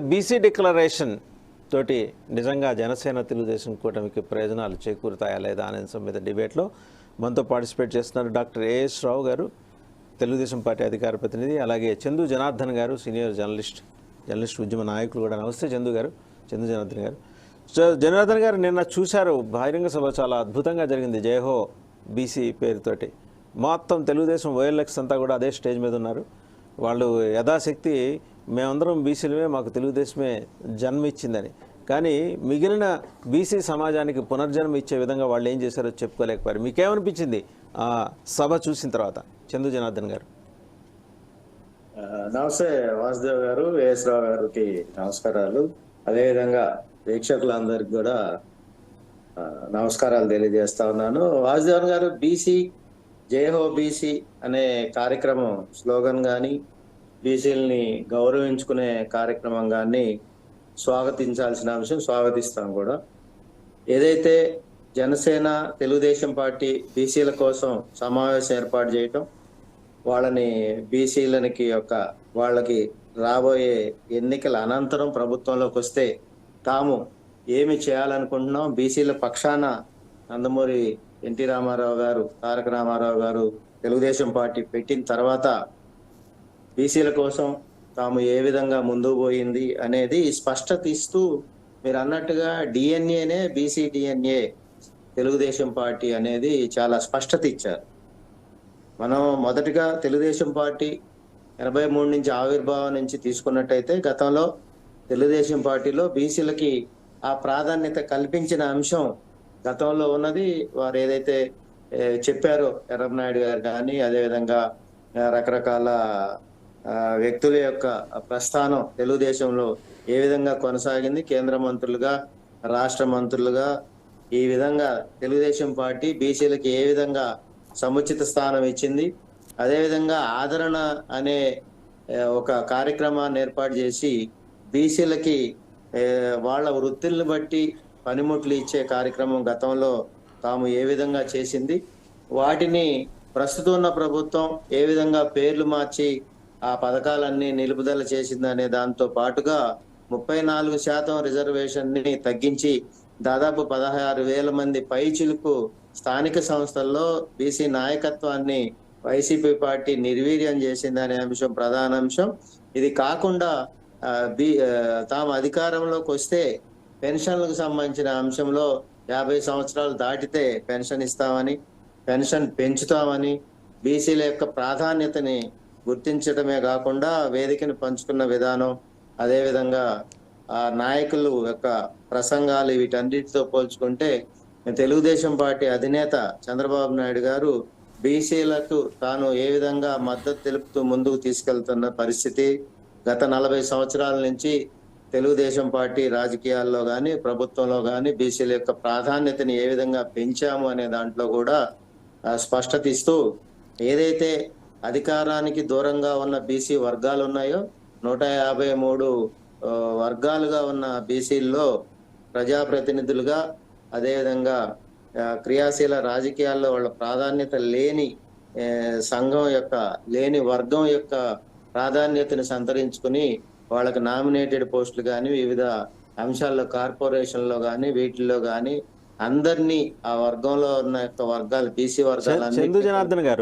BC declaration తోటి నిజంగా జనసేన తెలుగుదేశం కూటమికి ప్రయోజనాలు చేకూరుతాయా లేదా అనే అంశం మీద డిబేట్లో మనతో పార్టిసిపేట్ చేస్తున్నారు డాక్టర్ ఏఎస్ రావు గారు తెలుగుదేశం పార్టీ అధికార ప్రతినిధి అలాగే చందు జనార్దన్ గారు సీనియర్ జర్నలిస్ట్ జర్నలిస్ట్ ఉద్యమ నాయకులు కూడా. నమస్తే చందు గారు చందు జనార్దన్ గారు. సో జనార్దన్ గారు నిన్న చూశారు బహిరంగ సభ చాలా అద్భుతంగా జరిగింది జయహో బీసీ పేరుతోటి. మొత్తం తెలుగుదేశం ఓఎల్ఎక్స్ అంతా కూడా అదే స్టేజ్ మీద ఉన్నారు. వాళ్ళు యథాశక్తి మేమందరం బీసీలమే మాకు తెలుగుదేశమే జన్మ ఇచ్చిందని కానీ మిగిలిన బీసీ సమాజానికి పునర్జన్మ ఇచ్చే విధంగా వాళ్ళు ఏం చేశారో చెప్పుకోలేకపోయారు. మీకేమనిపించింది ఆ సభ చూసిన తర్వాత? చందు జనార్దన్ గారు. నమస్తే వాసుదేవ్ గారు ఏఎస్ రావు గారికి నమస్కారాలు. అదేవిధంగా ప్రేక్షకులందరికి కూడా నమస్కారాలు తెలియజేస్తా ఉన్నాను. వాసుదేవన్ గారు బీసీ జయహో బీసీ అనే కార్యక్రమం స్లోగన్ కానీ బీసీలని గౌరవించుకునే కార్యక్రమంగాన్ని స్వాగతించాల్సిన అంశం స్వాగతిస్తాం కూడా. ఏదైతే జనసేన తెలుగుదేశం పార్టీ బీసీల కోసం సమావేశం ఏర్పాటు చేయటం వాళ్ళని బీసీలనికి యొక్క వాళ్ళకి రాబోయే ఎన్నికల అనంతరం ప్రభుత్వంలోకి వస్తే తాము ఏమి చేయాలనుకుంటున్నాం? బీసీల పక్షాన నందమూరి ఎన్టీ రామారావు గారు తారక రామారావు గారు తెలుగుదేశం పార్టీ పెట్టిన తర్వాత బీసీల కోసం తాము ఏ విధంగా ముందుకు పోయింది అనేది స్పష్టత ఇస్తూ మీరు అన్నట్టుగా డిఎన్ఏనే బీసీ డిఎన్ఏ తెలుగుదేశం పార్టీ అనేది చాలా స్పష్టత ఇచ్చారు. మనం మొదటిగా తెలుగుదేశం పార్టీ ఎనభై మూడు నుంచి ఆవిర్భావం నుంచి తీసుకున్నట్టయితే గతంలో తెలుగుదేశం పార్టీలో బీసీలకి ఆ ప్రాధాన్యత కల్పించిన అంశం గతంలో ఉన్నది. వారు ఏదైతే చెప్పారో ఎర్రనాయుడు గారు కానీ అదేవిధంగా రకరకాల వ్యక్తుల యొక్క ప్రస్థానం తెలుగుదేశంలో ఏ విధంగా కొనసాగింది? కేంద్ర మంత్రులుగా రాష్ట్ర మంత్రులుగా ఈ విధంగా తెలుగుదేశం పార్టీ బీసీలకి ఏ విధంగా సముచిత స్థానం ఇచ్చింది? అదేవిధంగా ఆదరణ అనే ఒక కార్యక్రమాన్ని ఏర్పాటు చేసి బీసీలకి వాళ్ళ వృత్తుల్ని బట్టి పనిముట్లు ఇచ్చే కార్యక్రమం గతంలో తాము ఏ విధంగా చేసింది? వాటిని ప్రస్తుతం ఉన్న ప్రభుత్వం ఏ విధంగా పేర్లు మార్చి ఆ పథకాలన్నీ నిలుపుదల చేసిందనే దాంతో పాటుగా ముప్పై నాలుగు శాతం రిజర్వేషన్ని తగ్గించి దాదాపు పదహారు వేల మంది పైచులకు స్థానిక సంస్థల్లో బీసీ నాయకత్వాన్ని వైసీపీ పార్టీ నిర్వీర్యం చేసిందనే అంశం ప్రధాన అంశం. ఇది కాకుండా బీ బి తాము అధికారంలోకి వస్తే పెన్షన్లకు సంబంధించిన అంశంలో యాభై సంవత్సరాలు దాటితే పెన్షన్ ఇస్తామని పెన్షన్ పెంచుతామని బీసీల యొక్క ప్రాధాన్యతని గుర్తించడమే కాకుండా వేదికను పంచుకున్న విధానం అదేవిధంగా ఆ నాయకులు యొక్క ప్రసంగాలు వీటన్నిటితో పోల్చుకుంటే తెలుగుదేశం పార్టీ అధినేత చంద్రబాబు నాయుడు గారు బీసీలకు తాను ఏ విధంగా మద్దతు తెలుపుతూ ముందుకు తీసుకెళ్తున్న పరిస్థితి గత నలభై సంవత్సరాల నుంచి తెలుగుదేశం పార్టీ రాజకీయాల్లో కానీ ప్రభుత్వంలో కానీ బీసీల యొక్క ప్రాధాన్యతని ఏ విధంగా పెంచాము అనే దాంట్లో కూడా స్పష్టత ఇస్తూ ఏదైతే అధికారానికి దూరంగా ఉన్న బీసీ వర్గాలు ఉన్నాయో నూట యాభై మూడు వర్గాలుగా ఉన్న బీసీల్లో ప్రజాప్రతినిధులుగా అదేవిధంగా క్రియాశీల రాజకీయాల్లో వాళ్ళ ప్రాధాన్యత లేని సంఘం యొక్క లేని వర్గం యొక్క ప్రాధాన్యతను సంతరించుకుని వాళ్ళకి నామినేటెడ్ పోస్టులు కానీ వివిధ అంశాల్లో కార్పొరేషన్లో కానీ వీటిల్లో కానీ అందరినీ ఆ వర్గంలో ఉన్న యొక్క వర్గాలు బీసీ చందు వర్గాలన్నీ జనార్దన్ గారు.